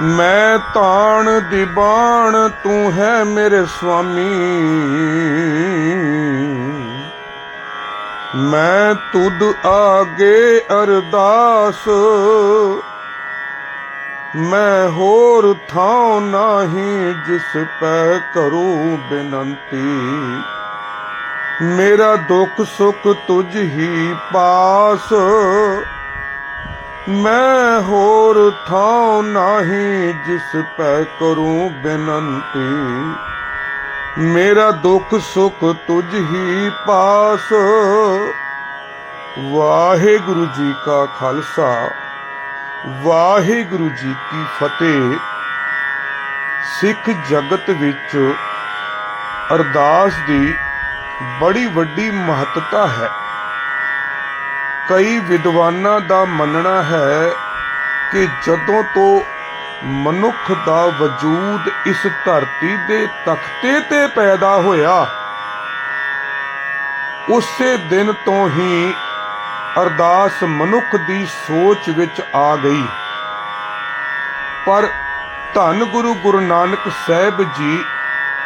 ਮੈਂ ਤਾਣ ਦੀ ਤੂੰ ਹੈ ਮੇਰੇ ਸੁਆਮੀ ਮੈਂ ਤੁਧ ਆਗੇ ਅਰਦਾਸ। ਮੈਂ ਹੋਰ ਥਾਂ ਨਹੀਂ ਜਿਸ ਪੈ ਕਰੂ ਬੇਨੰਤੀ। ਮੇਰਾ ਦੁੱਖ ਸੁੱਖ ਤੁਝ ਹੀ ਪਾਸ। ਮੈਂ ਹੋਰ ਥਾਂ ਨਹੀਂ ਜਿਸ ਪੈ ਕਰੂੰ ਬੇਨੰਤੀ। ਮੇਰਾ ਦੁੱਖ ਸੁੱਖ ਤੁਝ ਹੀ ਪਾਸ। ਵਾਹਿਗੁਰੂ ਜੀ ਕਾ ਖਾਲਸਾ, ਵਾਹਿਗੁਰੂ ਜੀ ਕੀ ਫਤਿਹ। ਸਿੱਖ ਜਗਤ ਵਿੱਚ ਅਰਦਾਸ ਦੀ ਬੜੀ ਵੱਡੀ ਮਹੱਤਤਾ ਹੈ। ਕਈ ਵਿਦਵਾਨਾਂ ਦਾ ਮੰਨਣਾ ਹੈ ਕਿ ਜਦੋਂ ਤੋਂ ਮਨੁੱਖ ਦਾ ਵਜੂਦ ਇਸ ਧਰਤੀ ਦੇ ਤਖਤੇ ਤੇ ਪੈਦਾ ਹੋਇਆ, ਉਸੇ ਦਿਨ ਤੋਂ ਹੀ ਅਰਦਾਸ ਮਨੁੱਖ ਦੀ ਸੋਚ ਵਿੱਚ ਆ ਗਈ। ਪਰ ਧੰਨ ਗੁਰੂ ਗੁਰੂ ਨਾਨਕ ਸਾਹਿਬ ਜੀ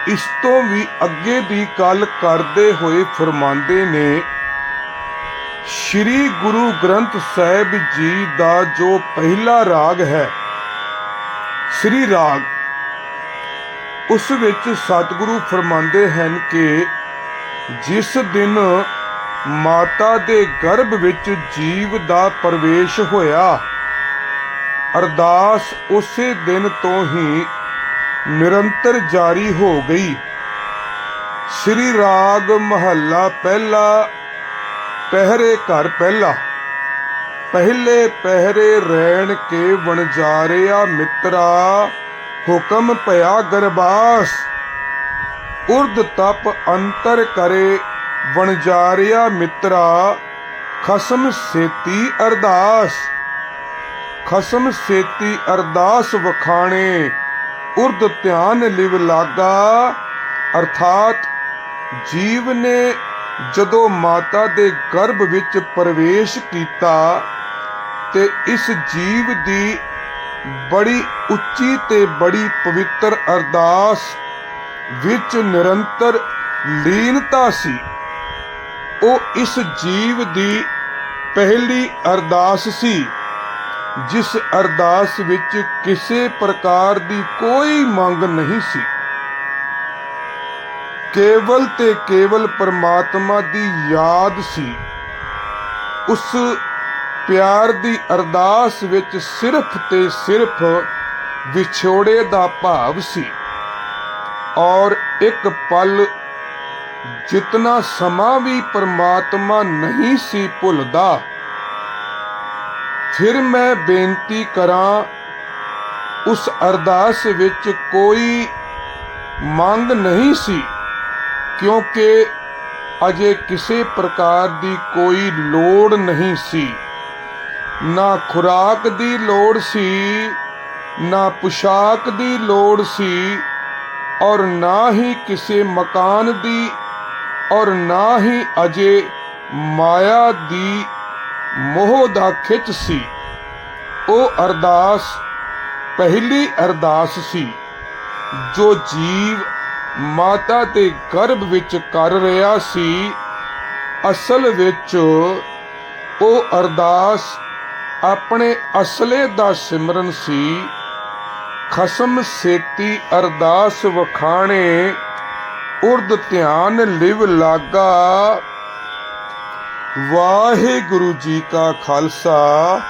ਇਸ ਤੋਂ ਵੀ ਅੱਗੇ ਦੀ ਗੱਲ ਕਰਦੇ ਹੋਏ ਫਰਮਾਉਂਦੇ ਨੇ ਸ਼੍ਰੀ ਗੁਰੂ ਗ੍ਰੰਥ ਸਾਹਿਬ ਜੀ ਦਾ ਜੋ ਪਹਿਲਾ ਰਾਗ ਹੈ, ਸ੍ਰੀ ਰਾਗ, ਉਸ ਵਿੱਚ ਸਤਿਗੁਰੂ ਫਰਮਾਉਂਦੇ ਹਨ ਕਿ ਜਿਸ ਦਿਨ ਮਾਤਾ ਦੇ ਗਰਭ ਵਿੱਚ ਜੀਵ ਦਾ ਪ੍ਰਵੇਸ਼ ਹੋਇਆ, ਅਰਦਾਸ ਉਸੇ ਦਿਨ ਤੋਂ ਹੀ ਨਿਰੰਤਰ ਜਾਰੀ ਹੋ ਗਈ। ਸ੍ਰੀ ਰਾਗ ਮਹੱਲਾ ਪਹਿਲਾ ਪਹਿਰੇ ਘਰ ਪਹਿਲਾ। ਪਹਿਲੇ ਪਹਿਰੇ ਰਹਿਣ ਕੇ ਵਣਜਾਰਿਆ ਮਿੱਤਰਾ, ਹੁਕਮ ਭਇਆ ਗਰਬਾਸ। ਉਰਦ ਤਪ ਅੰਤਰ ਕਰੇ ਵਣਜਾਰਿਆ ਮਿੱਤਰਾ, ਖਸਮ ਸੇਤੀ ਅਰਦਾਸ। ਖਸਮ ਸੇਤੀ ਅਰਦਾਸ ਵਖਾਣੇ, ਉਰਦ ਧਿਆਨ ਲਿਵ ਲਾਗਾ, ਅਰਥਾਤ ਜੀਵ ਨੇ ਜਦੋਂ ਮਾਤਾ ਦੇ ਗਰਭ ਵਿੱਚ ਪ੍ਰਵੇਸ਼ ਕੀਤਾ ਤੇ ਇਸ ਜੀਵ ਦੀ ਬੜੀ ਉੱਚੀ ਤੇ ਬੜੀ ਪਵਿੱਤਰ ਅਰਦਾਸ ਵਿੱਚ ਨਿਰੰਤਰ ਲੀਨਤਾ ਸੀ, ਉਹ ਇਸ ਜੀਵ ਦੀ ਪਹਿਲੀ ਅਰਦਾਸ ਸੀ, ਜਿਸ ਅਰਦਾਸ ਵਿੱਚ ਕਿਸੇ ਪ੍ਰਕਾਰ ਦੀ ਕੋਈ ਮੰਗ ਨਹੀਂ ਸੀ। ਕੇਵਲ ਤੇ ਕੇਵਲ ਪਰਮਾਤਮਾ ਦੀ ਯਾਦ ਸੀ। ਉਸ ਪਿਆਰ ਦੀ ਅਰਦਾਸ ਵਿੱਚ ਸਿਰਫ ਤੇ ਸਿਰਫ ਵਿਛੋੜੇ ਦਾ ਭਾਵ ਸੀ। ਔਰ ਇੱਕ ਪਲ ਜਿਤਨਾ ਸਮਾਂ ਵੀ ਪਰਮਾਤਮਾ ਨਹੀਂ ਸੀ ਭੁੱਲਦਾ, ਫਿਰ ਮੈਂ ਬੇਨਤੀ ਕਰਾਂ, ਉਸ ਅਰਦਾਸ ਵਿੱਚ ਕੋਈ ਮੰਗ ਨਹੀਂ ਸੀ। ਕਿਉਂਕਿ ਅਜੇ ਕਿਸੇ ਪ੍ਰਕਾਰ ਦੀ ਕੋਈ ਲੋੜ ਨਹੀਂ ਸੀ। ਨਾ ਖੁਰਾਕ ਦੀ ਲੋੜ ਸੀ, ਨਾ ਪੁਸ਼ਾਕ ਦੀ ਲੋੜ ਸੀ ਔਰ ਨਾ ਹੀ ਕਿਸੇ ਮਕਾਨ ਦੀ ਔਰ ਨਾ ਹੀ ਅਜੇ ਮਾਇਆ ਦੀ ਮੋਹ ਦਾ ਖਿੱਚ ਸੀ। ਉਹ ਅਰਦਾਸ, ਪਹਿਲੀ ਅਰਦਾਸ ਸੀ, ਜੋ ਜੀਵ ਮਾਤਾ ਦੇ ਗਰਭ ਵਿੱਚ ਕਰ ਰਿਹਾ ਸੀ। ਅਸਲ ਵਿੱਚ ਉਹ ਅਰਦਾਸ ਆਪਣੇ ਅਸਲੇ ਦਾ ਸਿਮਰਨ ਸੀ। ਖਸਮ ਸੇਤੀ ਅਰਦਾਸ ਵਖਾਣੇ ਉਰਦ ਧਿਆਨ ਲਿਵ ਲਾਗਾ। ਵਾਹਿਗੁਰੂ ਜੀ ਕਾ ਖਾਲਸਾ,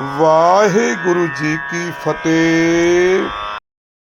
ਵਾਹਿਗੁਰੂ ਜੀ ਕੀ ਫਤਿਹ।